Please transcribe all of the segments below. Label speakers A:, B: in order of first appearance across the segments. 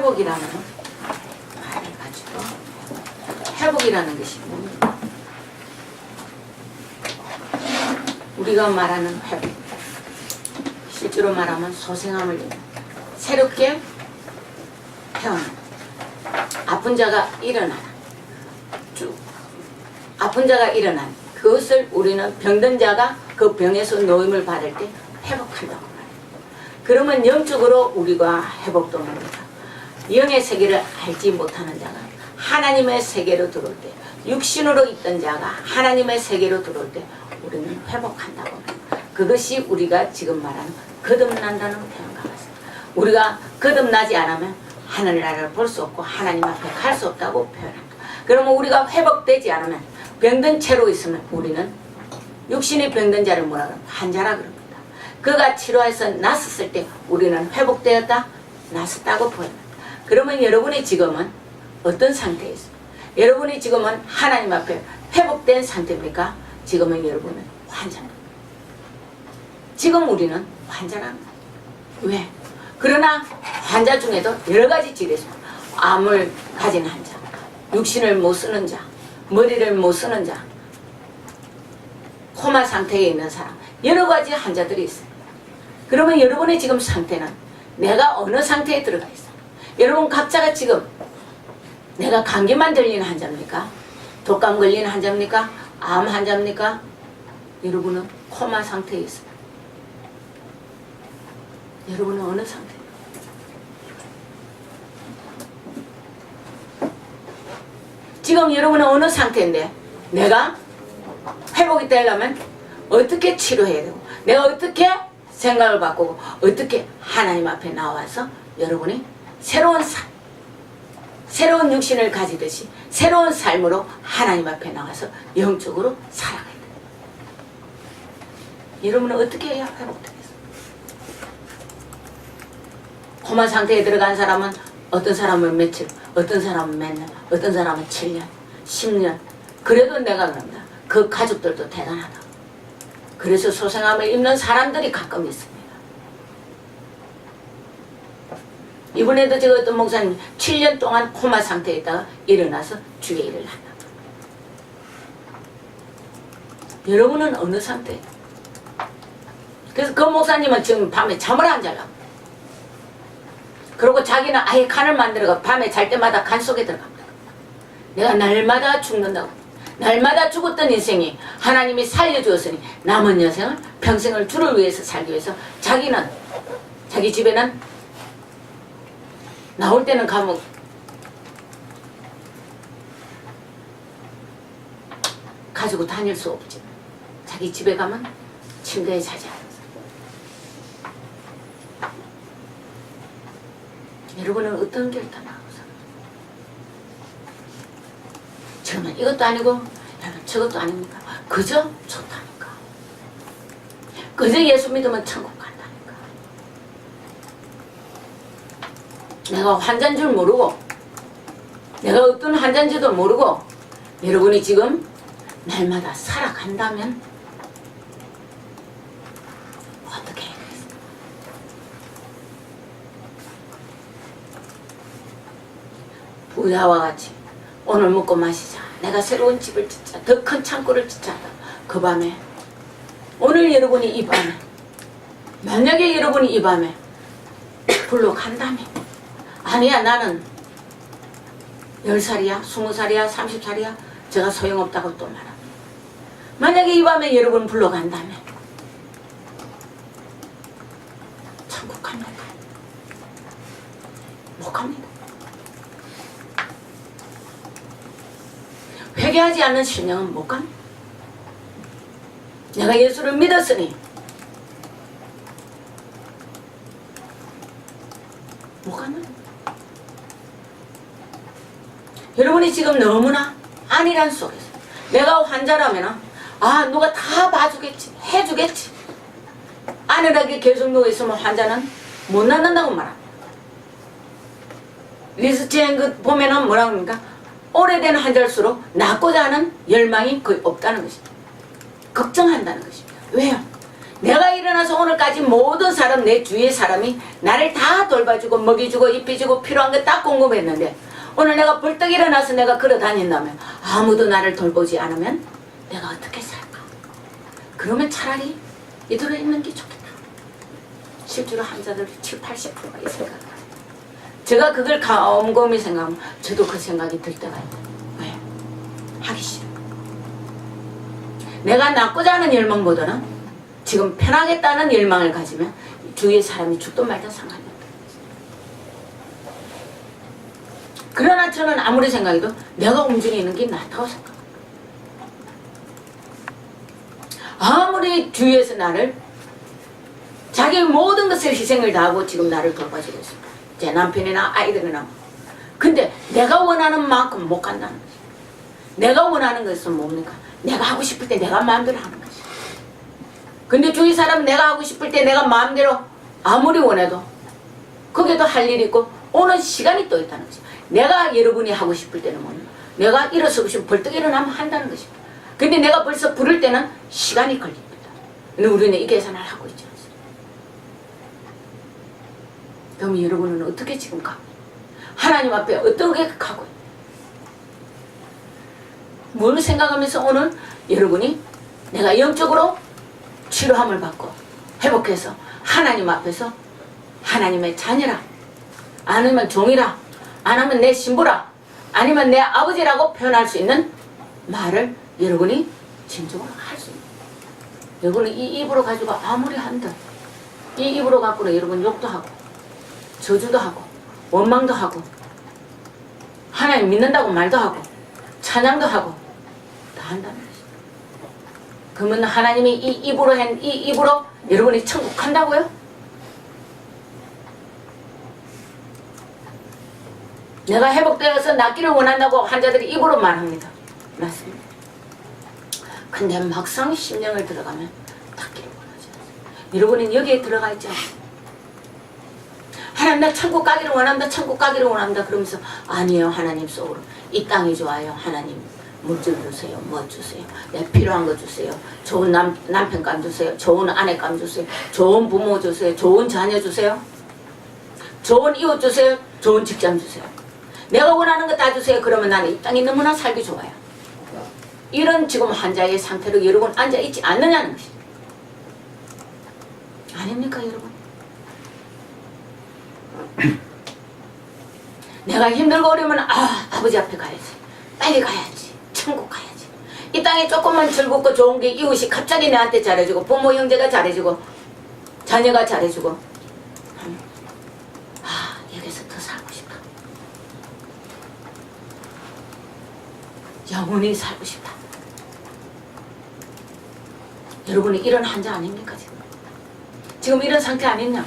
A: 회복이라는 말을 가지고 회복이라는 것이 뭡니까? 우리가 말하는 회복. 실제로 말하면 소생함을 새롭게 태어나. 아픈 자가 일어나라. 쭉. 아픈 자가 일어난 그것을 우리는 병든 자가 그 병에서 노임을 받을 때 회복한다고 말해요. 그러면 영적으로 우리가 회복도 뭡니까? 영의 세계를 알지 못하는 자가 하나님의 세계로 들어올 때 육신으로 있던 자가 하나님의 세계로 들어올 때 우리는 회복한다고. 그것이 우리가 지금 말하는 거듭난다는 표현과 같습니다. 우리가 거듭나지 않으면 하늘나라를 볼 수 없고 하나님 앞에 갈 수 없다고 표현합니다. 그러면 우리가 회복되지 않으면 병든 채로 있으면 우리는 육신이 병든 자를 뭐라 그럽니까? 환자라 그럽니다. 그가 치료해서 낫았을 때 우리는 회복되었다? 낫았다고 보입니다. 그러면 여러분이 지금은 어떤 상태에 있습니까? 여러분이 지금은 하나님 앞에 회복된 상태입니까? 지금은 여러분은 환자입니다. 지금 우리는 환자랍니다. 왜? 그러나 환자 중에도 여러 가지 있습니다. 암을 가진 환자, 육신을 못 쓰는 자, 머리를 못 쓰는 자, 코마 상태에 있는 사람, 여러 가지 환자들이 있습니다. 그러면 여러분의 지금 상태는 내가 어느 상태에 들어가 있어요? 여러분 각자가 지금 내가 감기만 들리는 환자입니까? 독감 걸리는 환자입니까? 암 환자입니까? 여러분은 코마 상태에 있어요. 여러분은 어느 상태? 지금 여러분은 어느 상태인데 내가 회복이 되려면 어떻게 치료해야 되고 내가 어떻게 생각을 바꾸고 어떻게 하나님 앞에 나와서 여러분이 새로운 삶 새로운 육신을 가지듯이 새로운 삶으로 하나님 앞에 나와서 영적으로 살아가야 돼. 여러분은 어떻게 해야 회복되겠어요? 코마 상태에 들어간 사람은 어떤 사람은 며칠, 어떤 사람은 몇 년, 어떤 사람은 7년, 10년. 그래도 내가 그럽니다. 그 가족들도 대단하다. 그래서 소생함을 입는 사람들이 가끔 있습니다. 이번에도 제가 어떤 목사님 7년 동안 코마 상태에 있다가 일어나서 주의 일을 한다. 여러분은 어느 상태예요? 그래서 그 목사님은 지금 밤에 잠을 안 자려고. 그리고 자기는 아예 칸을 만들어가 밤에 잘 때마다 간 속에 들어갑니다. 내가 날마다 죽는다고. 날마다 죽었던 인생이 하나님이 살려주었으니 남은 여생을 평생을 주를 위해서 살기 위해서 자기는 자기 집에는 나올 때는 가면 가지고 다닐 수 없지. 자기 집에 가면 침대에 않아서. 여러분은 어떤 결단하고 살아요? 저는 이것도 아니고 여러분 저것도 아닙니까? 그저 좋다니까. 그저 예수 믿으면 천국 간다니까. 내가 환자인 줄 모르고 내가 어떤 환자인지도 모르고 여러분이 지금 날마다 살아간다면 어떻게 해야겠어요? 부자와 같이 오늘 먹고 마시자. 내가 새로운 집을 짓자. 더 큰 창고를 짓자. 그 밤에 오늘 여러분이 이 밤에 만약에 여러분이 이 밤에 불러 간다면 아니야 나는 10살이야 20살이야 30살이야 제가 소용없다고 또 말합니다. 만약에 이 밤에 여러분 불러 간다면 천국 갑니까? 못 갑니다. 회개하지 않는 신령은 못 갑니다. 내가 예수를 믿었으니 못 가는 여러분이 지금 너무나 안일한 속에서 내가 환자라면 아 누가 다 봐주겠지 해주겠지. 안일하게 계속 누워있으면 환자는 못 낫는다고 말합니다. 리스트엔 그 보면은 뭐라 그럽니까? 오래된 환자일수록 낫고자 하는 열망이 거의 없다는 것입니다. 걱정한다는 것입니다. 왜요? 내가 일어나서 오늘까지 모든 사람 내 주위의 사람이 나를 다 돌봐주고 먹여주고 입혀주고 필요한 거 딱 공급했는데 오늘 내가 벌떡 일어나서 내가 걸어 다닌다면 아무도 나를 돌보지 않으면 내가 어떻게 살까? 그러면 차라리 이대로 있는 게 좋겠다. 실제로 환자들 7, 80%가 이 생각을 해요. 제가 그걸 곰곰이 생각하면 저도 그 생각이 들 때가 있다. 왜? 하기 싫어. 내가 낫고자 하는 열망보다는 지금 편하겠다는 열망을 가지면 주위의 사람이 죽든 말든 상관이 없다. 그러나 저는 아무리 생각해도 내가 움직이는 게 낫다고 생각합니다. 아무리 주위에서 나를 자기의 모든 것을 희생을 다하고 지금 나를 돌봐주고 있습니다. 제 남편이나 아이들이나. 근데 내가 원하는 만큼 못 간다는 거지. 내가 원하는 것은 뭡니까? 내가 하고 싶을 때 내가 마음대로 하는 거지. 근데 주위 사람 내가 하고 싶을 때 내가 마음대로 아무리 원해도 거기에도 할 일이 있고 오는 시간이 또 있다는 거지. 내가 여러분이 하고 싶을 때는 뭐냐? 내가 일어서고 싶으면 벌떡 일어나면 한다는 것입니다. 근데 내가 벌써 부를 때는 시간이 걸립니다. 근데 우리는 이 계산을 하고 있지 않습니다. 그럼 여러분은 어떻게 지금 가고 하나님 앞에 어떻게 가고 뭘 생각하면서 오늘 여러분이 내가 영적으로 치료함을 받고 회복해서 하나님 앞에서 하나님의 자녀라 아니면 종이라 아니면 내 신부라 아니면 내 아버지라고 표현할 수 있는 말을 여러분이 진정으로 할 수 있는 여러분은 이 입으로 가지고 아무리 한들 이 입으로 갖고는 여러분 욕도 하고 저주도 하고 원망도 하고 하나님 믿는다고 말도 하고 찬양도 하고 다 한다는 것이 그러면 하나님이 이 입으로 한 이 입으로 여러분이 천국 간다고요? 내가 회복되어서 낫기를 원한다고 환자들이 입으로 말합니다. 맞습니다. 근데 막상 심령을 들어가면 낫기를 원하지. 않습니다. 여러분은 여기에 들어가 있지 않습니다. 하나님 나 천국 가기를 원한다 천국 가기를 원한다 그러면서 아니에요 하나님 속으로. 이 땅이 좋아요 하나님. 물질 주세요 뭐 주세요. 내 필요한 거 주세요. 좋은 남, 남편감 주세요. 좋은 아내감 주세요. 좋은 부모 주세요. 좋은 자녀 주세요. 좋은 이웃 주세요. 좋은 직장 주세요 내가 원하는 거다 주세요. 그러면 나는 이 땅이 너무나 살기 좋아요. 이런 지금 환자의 상태로 여러분 앉아있지 않느냐는 것이죠 아닙니까 여러분? 내가 힘들고 어려우면 아 아버지 앞에 가야지. 빨리 가야지. 천국 가야지. 이 땅에 조금만 즐겁고 좋은 게 이웃이 갑자기 나한테 잘해주고 부모 형제가 잘해주고 자녀가 잘해주고. 아 여기서 더 살고 싶다 영원히 살고 싶다. 여러분이 이런 환자 아닙니까 지금? 지금 이런 상태 아니냐?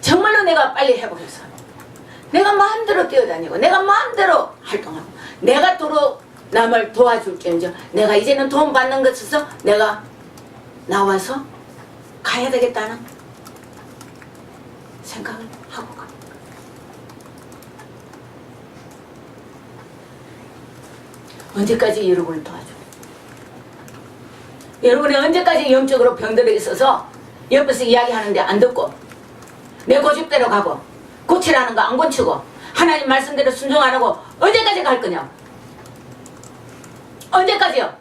A: 정말로 내가 빨리 회복해서 내가 마음대로 뛰어다니고 내가 마음대로 활동하고 내가 도로 남을 도와줄게인지 내가 이제는 돈 받는 것에서 내가 나와서 가야 되겠다는 생각을 하고 가. 언제까지 여러분을 도와줘? 여러분이 언제까지 영적으로 병들어 있어서 옆에서 이야기하는데 안 듣고 내 고집대로 가고 고치라는 거 안 고치고 하나님 말씀대로 순종 안 하고 언제까지 갈 거냐? 언제까지요?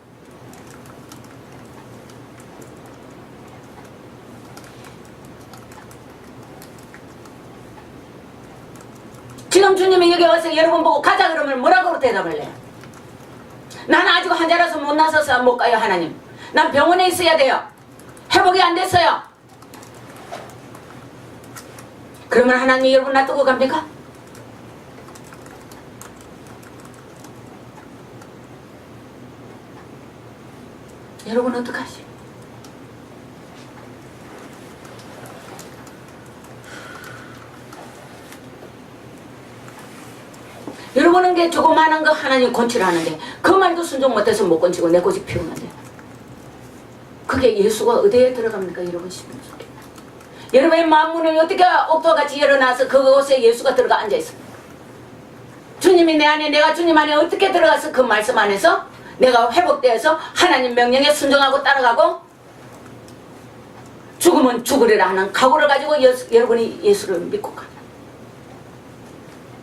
A: 지금 주님이 여기 와서 여러분 보고 가자 그러면 뭐라고 대답할래요? 나는 아직 환자라서 못 나서서 못 가요 하나님. 난 병원에 있어야 돼요. 회복이 안 됐어요. 그러면 하나님 여러분 놔두고 갑니까? 여러분 어떡하지? 여러분은 게 조그마한 거 하나님 건치를 하는데 그 말도 순종 못해서 못 건치고 내 고집 피우는데. 그게 예수가 어디에 들어갑니까? 여러분 좋겠다 여러분의 마음문을 어떻게 옥토같이 열어놔서 그곳에 예수가 들어가 앉아있습니까? 주님이 내 안에 내가 주님 안에 어떻게 들어가서 그 말씀 안에서 내가 회복되어서 하나님 명령에 순종하고 따라가고 죽으면 죽으리라 하는 각오를 가지고 예수, 여러분이 예수를 믿고 가면.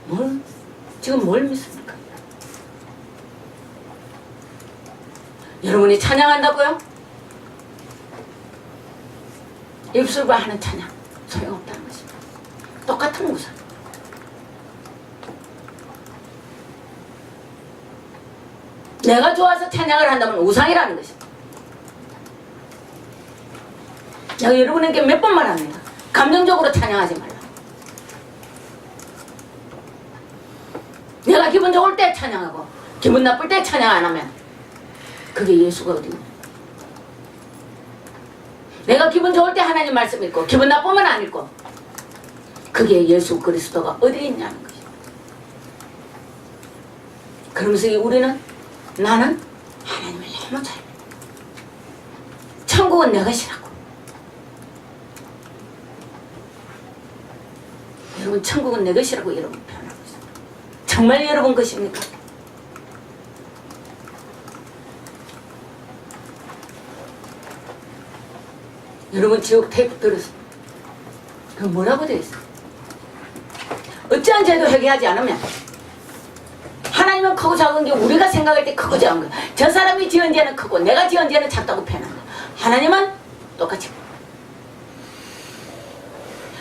A: 뭘 지금 뭘 믿습니까? 여러분이 찬양한다고요? 입술과 하는 찬양 소용없다는 것입니다. 똑같은 우상. 내가 좋아서 찬양을 한다면 우상이라는 것입니다. 내가 여러분에게 몇 번 말합니다. 감정적으로 찬양하지 말라. 내가 기분 좋을 때 찬양하고 기분 나쁠 때 찬양 안 하면 그게 예수가 어디 있냐. 내가 기분 좋을 때 하나님 말씀 읽고 기분 나쁘면 안 읽고 그게 예수 그리스도가 어디 있냐는 것이죠. 그러면서 이 우리는 나는 하나님을 너무 잘. 천국은 내 것이라고. 여러분 천국은 내 것이라고 여러분 있어요. 정말 여러분 것입니까? 여러분 지옥 테이프 들었어요. 그 뭐라고 되어 있어? 어찌한 죄도 회개하지 않으면 하나님은 크고 작은 게 우리가 생각할 때 크고 작은 거야. 저 사람이 지은 죄는 크고 내가 지은 죄는 작다고 표현한다. 하나님은 똑같이.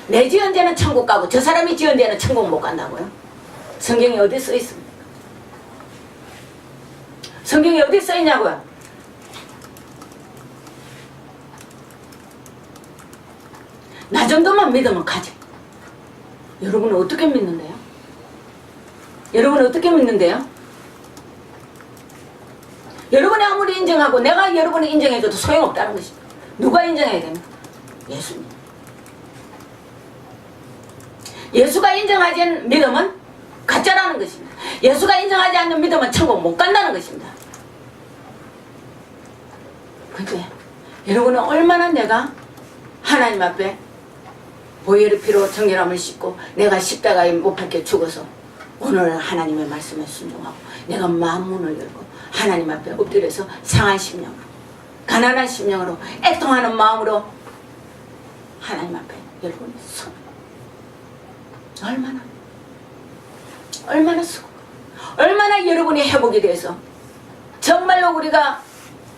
A: 내 지은 죄는 천국 가고 저 사람이 지은 죄는 천국 못 간다고요? 성경이 어디 써 있습니까? 성경이 어디 써 있냐고요? 나 정도만 믿으면 가지. 여러분은 어떻게 믿는데요? 여러분 어떻게 믿는데요? 여러분이 아무리 인정하고 내가 여러분을 인정해줘도 소용없다는 것입니다. 누가 인정해야 됩니까? 예수님. 예수가 인정하지 않는 믿음은 가짜라는 것입니다. 예수가 인정하지 않는 믿음은 천국 못 간다는 것입니다. 근데 여러분은 얼마나 내가 하나님 앞에 보혈의 피로 정결함을 씻고 내가 십자가에 못 박혀 죽어서 오늘 하나님의 말씀에 순종하고 내가 마음 문을 열고 하나님 앞에 엎드려서 상한 심령으로 가난한 심령으로 애통하는 마음으로 하나님 앞에 여러분이 서 얼마나 얼마나 수고 얼마나 여러분이 회복이 돼서 정말로 우리가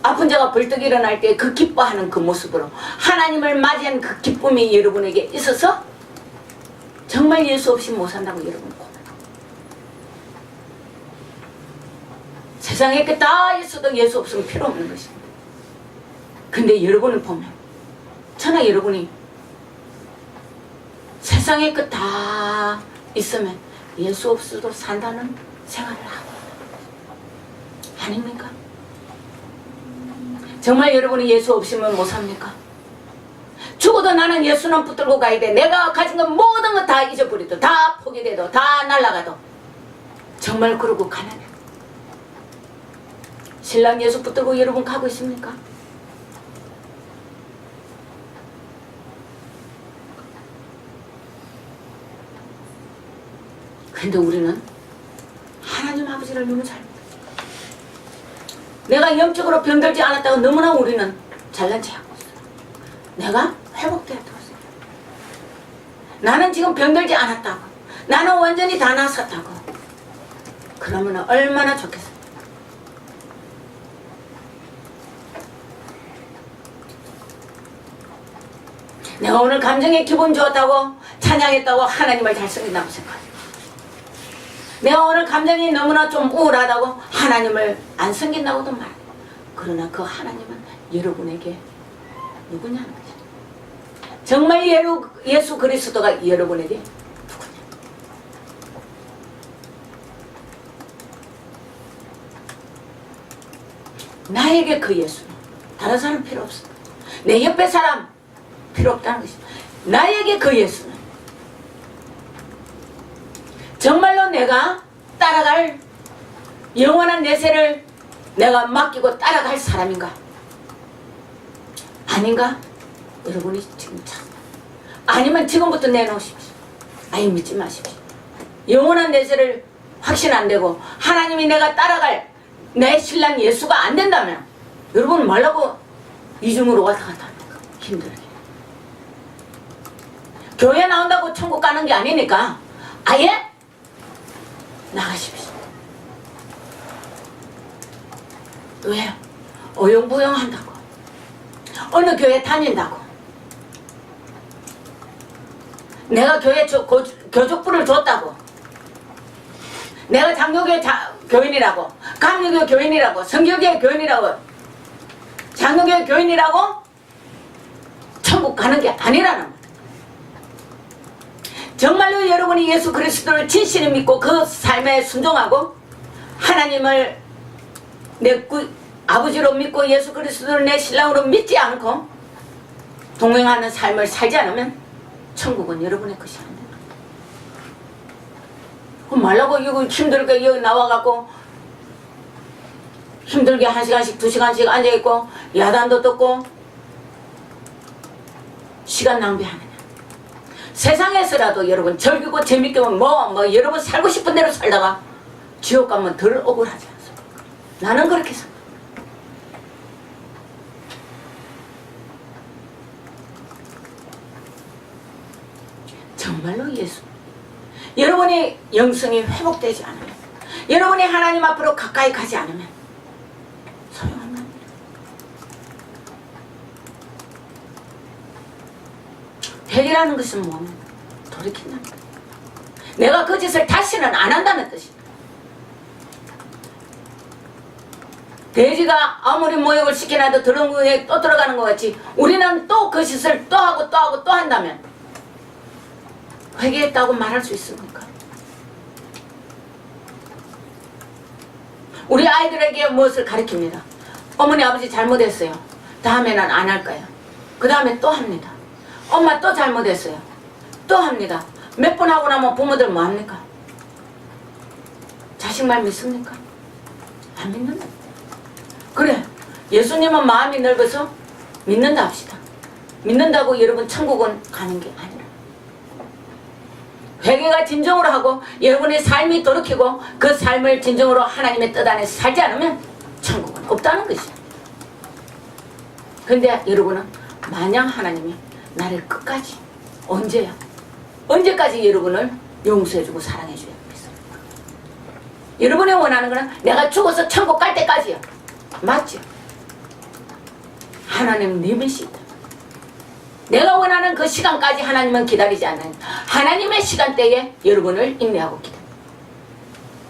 A: 아픈 자가 벌떡 일어날 때 그 기뻐하는 그 모습으로 하나님을 맞이한 그 기쁨이 여러분에게 있어서 정말 예수 없이 못 산다고 여러분 고백합니다. 세상에 그다 있어도 예수 없으면 필요 없는 것입니다. 근데 여러분을 보면 천하 여러분이 세상에 그다 있으면 예수 없어도 산다는 생활을 하고 아닙니까? 정말 여러분이 예수 없으면 못 삽니까? 죽어도 나는 예수는 붙들고 가야 돼. 내가 가진 건 모든 거 다 잊어버려도 다 포기돼도 다 날아가도 정말 그러고 가느냐? 신랑 예수 붙들고 여러분 가고 있습니까? 근데 우리는 하나님 아버지를 너무 잘. 내가 영적으로 병들지 않았다고 너무나 우리는 잘난 체하고 있어. 내가 회복되었다고 생각. 나는 지금 병들지 않았다고. 나는 완전히 다 나섰다고. 그러면 얼마나 좋겠어. 내가 오늘 감정에 기분 좋았다고 찬양했다고 하나님을 잘 섬긴다고 생각해. 내가 오늘 감정이 너무나 좀 우울하다고 하나님을 안 섬긴다고도 말해. 그러나 그 하나님은 여러분에게 누구냐는 거죠. 정말 예수 그리스도가 여러분에게 누구냐. 나에게 그 예수는 다른 사람 필요 없어. 내 옆에 사람 필요 없다는 것이죠. 나에게 그 예수는 정말로 내가 따라갈 영원한 내세를 내가 맡기고 따라갈 사람인가? 아닌가? 여러분이 지금 참 아니면 지금부터 내놓으십시오. 아예 믿지 마십시오. 영원한 내세를 확신 안 되고 하나님이 내가 따라갈 내 신랑 예수가 안 된다면 여러분 말라고 이중으로 왔다 갔다 합니까? 힘들게. 교회 나온다고 천국 가는 게 아니니까 아예 나가십시오. 왜요? 어영부영 한다고. 어느 교회 다닌다고. 내가 교회 조, 고, 교족부를 줬다고. 내가 장로교 자, 교인이라고. 강력교 교인이라고. 성교교 교인이라고. 장로교 교인이라고 천국 가는 게 아니라는 거예요. 정말로 여러분이 예수 그리스도를 진실히 믿고 그 삶에 순종하고 하나님을 내 구, 아버지로 믿고 예수 그리스도를 내 신랑으로 믿지 않고 동행하는 삶을 살지 않으면 천국은 여러분의 것이 아닙니다. 말라고 이거 힘들게 여기 나와갖고 힘들게 한 시간씩 두 시간씩 앉아있고 야단도 듣고 시간 낭비하느냐. 세상에서라도 여러분 즐기고 재밌게 뭐, 뭐 여러분 살고 싶은 대로 살다가 지옥 가면 덜 억울하지 않습니까? 나는 그렇게 생각합니다. 정말로 예수. 여러분의 영성이 회복되지 않으면, 여러분이 하나님 앞으로 가까이 가지 않으면 소용없는 일. 회개라는 것은 뭐냐? 돌이킨다는 거야. 내가 그 짓을 다시는 안 한다는 뜻이야. 돼지가 아무리 모욕을 시켜놔도 더러운 거에 또 들어가는 것 같이 우리는 또 그 짓을 또 하고 또 하고 또 한다면 회개했다고 말할 수 있습니까? 우리 아이들에게 무엇을 가르칩니다. 어머니 아버지 잘못했어요. 다음에는 안 할 거예요. 그 다음에 또 합니다. 엄마 또 잘못했어요. 또 합니다. 몇 번 하고 나면 부모들 뭐 합니까? 자식 말 믿습니까? 안 믿는다. 그래. 예수님은 마음이 넓어서 믿는다 합시다. 믿는다고 여러분 천국은 가는 게 아니라. 회개가 진정으로 하고 여러분의 삶이 돌이키고 그 삶을 진정으로 하나님의 뜻 안에 살지 않으면 천국은 없다는 것이야. 근데 여러분은 마냥 하나님이 나를 끝까지 언제야? 언제까지 여러분을 용서해주고 사랑해줘야 겠습니까? 여러분이 원하는 거는 내가 죽어서 천국 갈 때까지야. 맞죠? 하나님 님이시 있다. 내가 원하는 그 시간까지 하나님은 기다리지 않는 하나님의 시간대에 여러분을 인내하고 기다려.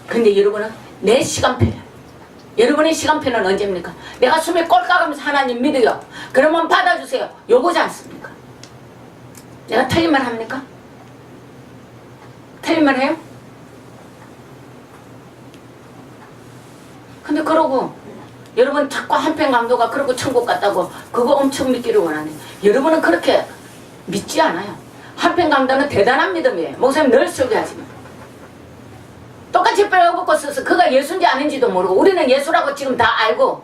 A: 근데 여러분은 내 시간표야. 여러분의 시간표는 언제입니까? 내가 숨에 꼴까가면서 하나님 믿어요. 그러면 받아주세요. 요거지 않습니까? 내가 틀린 말 합니까? 틀린 말 해요? 근데 그러고 여러분 자꾸 한편 강도가 그러고 천국 갔다고 그거 엄청 믿기를 원하네. 여러분은 그렇게 믿지 않아요. 한편 강도는 대단한 믿음이에요. 목사님 늘 소개하지만. 똑같이 빨아먹고 써서 그가 예수인지 아닌지도 모르고 우리는 예수라고 지금 다 알고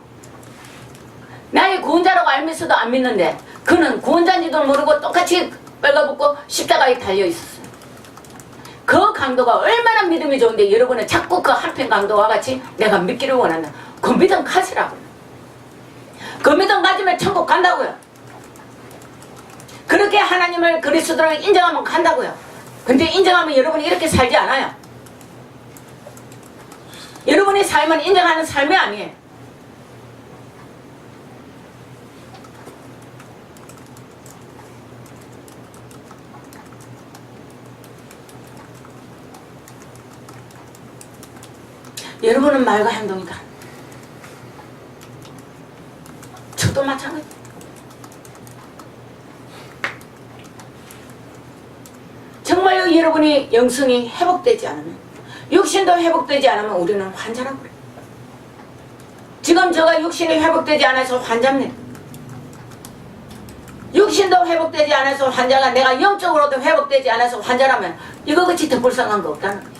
A: 나의 구원자라고 알면서도 안 믿는데 그는 구원자인지도 모르고 똑같이 빨가벗고 십자가에 달려 있었어요. 그 강도가 얼마나 믿음이 좋은데 여러분은 자꾸 그 한편 강도와 같이 내가 믿기를 원한다. 그 믿음 가지라고. 그 믿음 가지면 천국 간다고요. 그렇게 하나님을 그리스도를 인정하면 간다고요. 근데 인정하면 여러분이 이렇게 살지 않아요. 여러분의 삶은 인정하는 삶이 아니에요. 여러분은 말과 행동이다. 저도 마찬가지. 정말로 여러분이 영성이 회복되지 않으면 육신도 회복되지 않으면 우리는 환자라고 그래요. 지금 제가 육신이 회복되지 않아서 환자입니다. 육신도 회복되지 않아서 환자가 내가 영적으로도 회복되지 않아서 환자라면 이거 같이 더 불쌍한 거 없다는 거예요.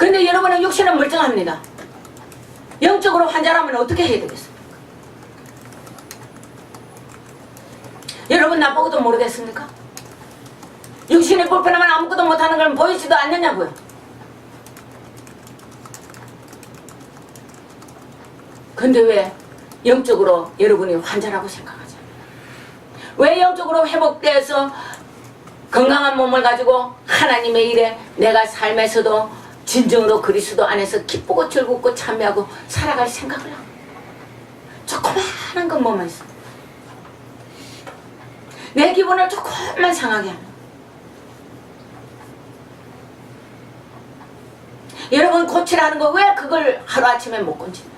A: 근데 여러분은 육신은 멀쩡합니다. 영적으로 환자라면 어떻게 해야 되겠습니까? 여러분 나보고도 모르겠습니까? 육신이 불편하면 아무것도 못하는 걸 보이지도 않느냐고요. 근데 왜 영적으로 여러분이 환자라고 생각하죠? 왜 영적으로 회복돼서 건강한 몸을 가지고 하나님의 일에 내가 삶에서도 진정으로 그리스도 안에서 기쁘고 즐겁고 참여하고 살아갈 생각을 하고 조그마한 것만 있어. 내 기분을 조금만 상하게 하는. 여러분 고치라는 거 왜 그걸 하루아침에 못 고치냐?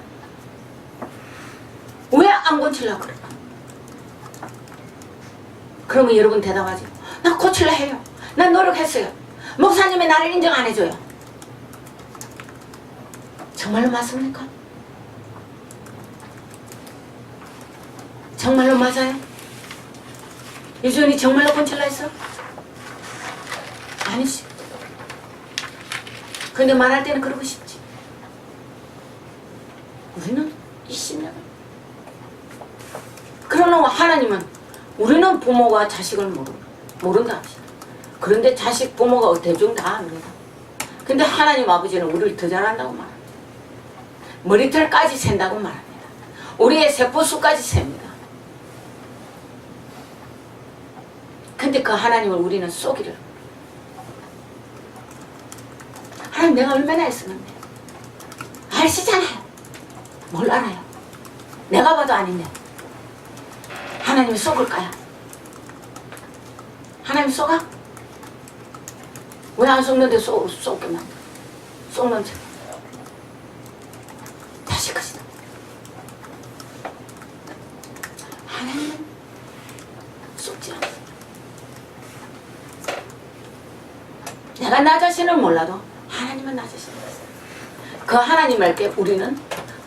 A: 왜안 고치려고 그래? 그러면 여러분 대답하죠. 나 고칠라 해요. 난 노력했어요. 목사님이 나를 인정 안 해줘요. 정말로 맞습니까? 정말로 맞아요? 유전이 정말로 고칠라 했어? 아니지. 근데 말할 때는 그러고 싶지. 우리는 20년. 그러나 하나님은 우리는 부모가 자식을 모르, 모른다 합시다. 그런데 자식 부모가 대중 다 압니다. 근데 하나님 아버지는 우리를 더 잘한다고 말합니다. 머리털까지 센다고 말합니다. 우리의 세포수까지 셉니다. 근데 그 하나님을 우리는 쏘기를 하나님 내가 얼마나 애쓰는데 아시잖아요. 뭘 알아요? 내가 봐도 아닌데 하나님이 쏘을까요? 하나님 쏘가? 왜안 쏘, 쏘겠나? 쏘는 척. 다시 것이다. 하나님은 쏘지 않아. 내가 나 자신을 몰라도 하나님은 나 자신을 알아요. 그 하나님께 우리는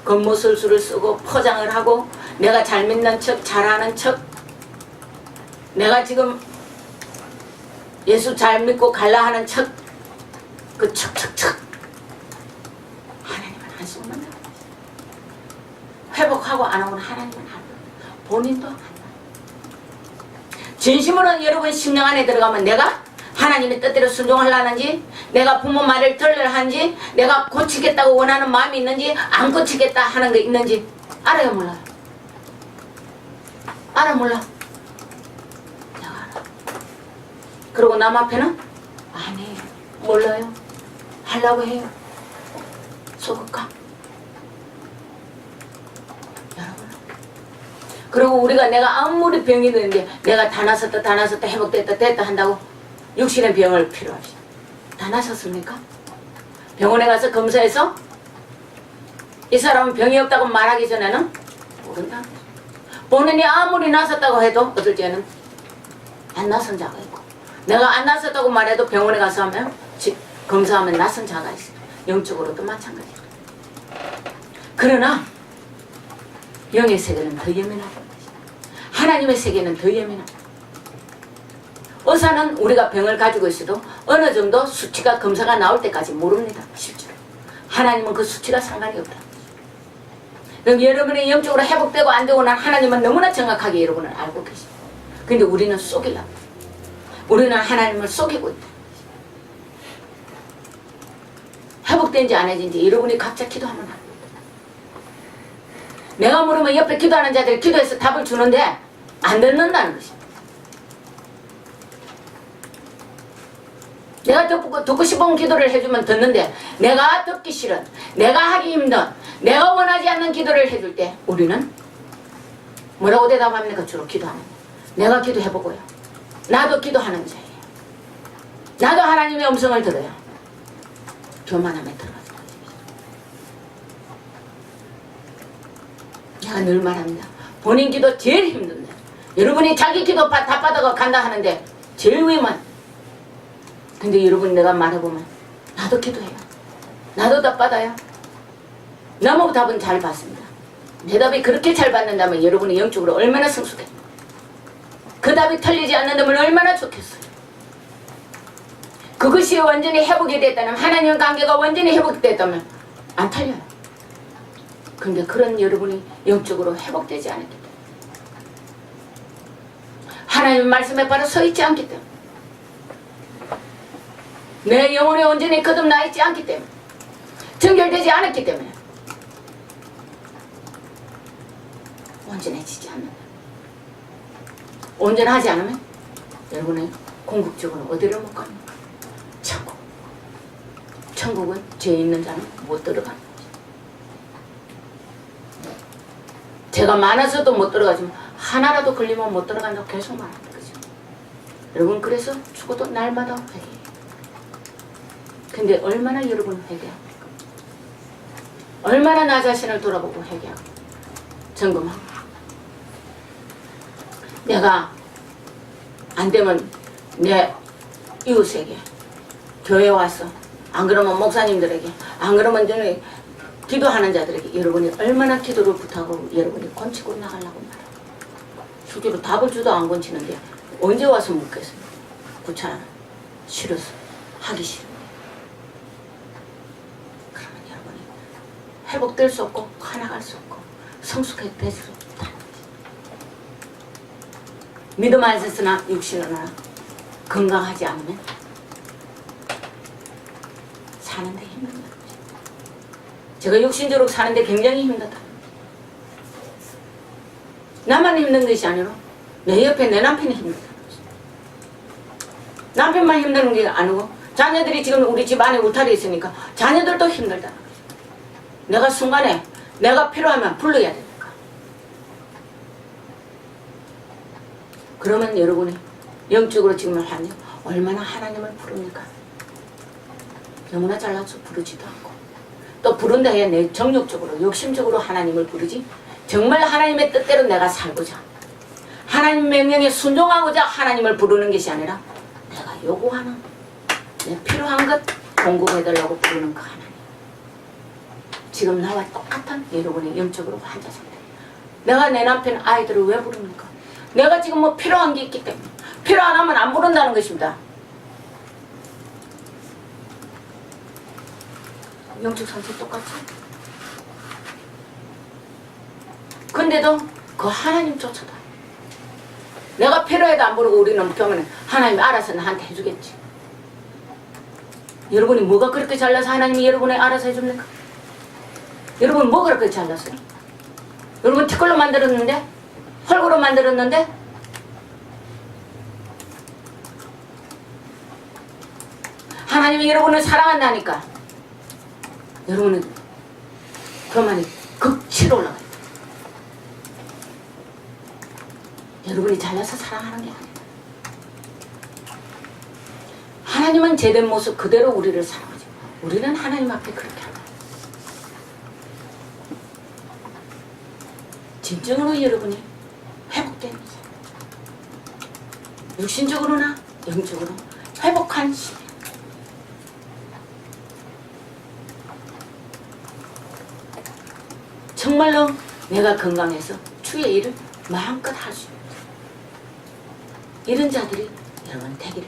A: 겉모술수를 쓰고 포장을 하고 내가 잘 믿는 척 잘하는 척 내가 지금 예수 잘 믿고 갈라 하는 척 그 척척척 하나님은 없는 거예요. 회복하고 안 하고는 하나님은 안. 본인도 안 해요. 진심으로 여러분 심령 안에 들어가면 내가 하나님의 뜻대로 순종하려는지 내가 부모 말을 들으려는지 내가 고치겠다고 원하는 마음이 있는지 안 고치겠다 하는 게 있는지 알아요 몰라요? 알아 몰라? 내가 알아. 그리고 남 앞에는 아니에요. 몰라요. 하려고 해요. 속을까? 여러분. 그리고 우리가 내가 아무리 병이 드는데 내가 다 나섰다 다 나섰다 회복됐다 됐다 한다고 육신의 병을 필요합시다. 다 나섰습니까? 병원에 가서 검사해서 이 사람은 병이 없다고 말하기 전에는 모른다. 본인이 아무리 나섰다고 해도 어떨 때는 안 나선 자가 있고 내가 안 나섰다고 말해도 병원에 가서 하면 지- 검사하면 나선 자가 있어. 영적으로도 마찬가지야. 그러나 영의 세계는 더 예민하다. 하나님의 세계는 더 예민하다. 의사는 우리가 병을 가지고 있어도 어느 정도 수치가 검사가 나올 때까지 모릅니다. 실제로. 하나님은 그 수치가 상관이 없다. 그럼 여러분이 영적으로 회복되고 안 되고 난 하나님은 너무나 정확하게 여러분을 알고 계십니다. 근데 우리는 속이려고. 우리는 하나님을 속이고 있다. 회복된지 안 해진지 여러분이 각자 기도하면 안 됩니다. 내가 물으면 옆에 기도하는 자들이 기도해서 답을 주는데 안 듣는다는 것입니다. 내가 듣고, 듣고 싶은 기도를 해주면 듣는데 내가 듣기 싫은 내가 하기 힘든 내가 원하지 않는 기도를 해줄 때 우리는 뭐라고 대답합니까? 주로 기도하는 내가 기도해보고요. 나도 기도하는 자예요. 나도 하나님의 음성을 들어요. 교만함에 마십시오. 내가 늘 말합니다. 본인 기도 제일 힘든데 여러분이 자기 기도 다 받아가 간다 하는데 제일 위험한 근데 여러분 내가 말해보면 나도 기도해요. 나도 답 받아요. 나무 답은 잘 받습니다. 내 답이 그렇게 잘 받는다면 여러분이 영적으로 얼마나 성숙해. 그 답이 틀리지 않는다면 얼마나 좋겠어요. 그것이 완전히 회복이 됐다면 하나님 관계가 완전히 회복됐다면 안 틀려요. 근데 그런 여러분이 영적으로 회복되지 않았기 때문에 하나님 말씀에 바로 서 있지 않기 때문에 내 영혼이 온전히 거듭나 있지 않기 때문에 정결되지 않았기 때문에 온전해지지 않는다. 온전하지 않으면 여러분은 궁극적으로 어디를 못 갑니까? 천국. 천국은 죄 있는 자는 못 들어가는 거지. 죄가 많아서도 못 들어가지만 하나라도 걸리면 못 들어간다고 계속 말하는 거죠. 여러분 그래서 죽어도 날마다 회개해요. 근데 얼마나 여러분 회개합니까? 얼마나 나 자신을 돌아보고 회개하고 점검하고 내가 안 되면 내 이웃에게 교회 와서 안 그러면 목사님들에게 안 그러면 저는 기도하는 자들에게 여러분이 얼마나 기도를 부탁하고 여러분이 건치고 나가려고 말해요. 실제로 답을 주도 안 건치는데 언제 와서 묻겠습니까? 귀찮아. 싫어서. 하기 싫은데. 그러면 여러분이 회복될 수 없고 하나갈 수 없고 성숙해질 수 거지. 믿음 안에서나 육신으로나 건강하지 않으면 사는데 힘든 거죠. 제가 육신적으로 사는데 굉장히 힘들다. 나만 힘든 것이 아니라 내 옆에 내 남편이 힘들다. 남편만 힘든 게 아니고 자녀들이 지금 우리 집 안에 울타리 있으니까 자녀들도 힘들다. 내가 순간에 내가 필요하면 불러야 되니까. 그러면 여러분이 영적으로 지금 하면 얼마나 하나님을 부릅니까? 너무나 잘나서 부르지도 않고 또 부른다 해야 내 정욕적으로 욕심적으로 하나님을 부르지 정말 하나님의 뜻대로 내가 살고자 하나님 명령에 순종하고자 하나님을 부르는 것이 아니라 내가 요구하는 내 필요한 것 공급해달라고 부르는 그 하나님 지금 나와 똑같은 여러분의 영적으로 환자 상태 내가 내 남편 아이들을 왜 부릅니까? 내가 지금 뭐 필요한 게 있기 때문에 필요 안 하면 안 부른다는 것입니다 영적 상태 똑같죠? 근데도 그 하나님 쫓아다. 내가 필요해도 안 부르고 우리는 그러면 하나님이 알아서 나한테 해주겠지. 여러분이 뭐가 그렇게 잘나서 하나님이 여러분이 알아서 해줍니까? 여러분 뭐가 그렇게 잘났어요? 여러분 티끌로 만들었는데? 헐구로 만들었는데? 하나님이 여러분을 사랑한다니까. 여러분은 그만이 극치로 올라가요. 여러분이 잘나서 사랑하는 게 아니에요. 하나님은 제된 모습 그대로 우리를 사랑하죠. 우리는 하나님 앞에 그렇게 하는 거예요. 진정으로 여러분이 삶. 육신적으로나 영적으로 회복한 시 정말로 내가 건강해서 주의 일을 마음껏 할 수 있는 이런 자들이 여러분 되기를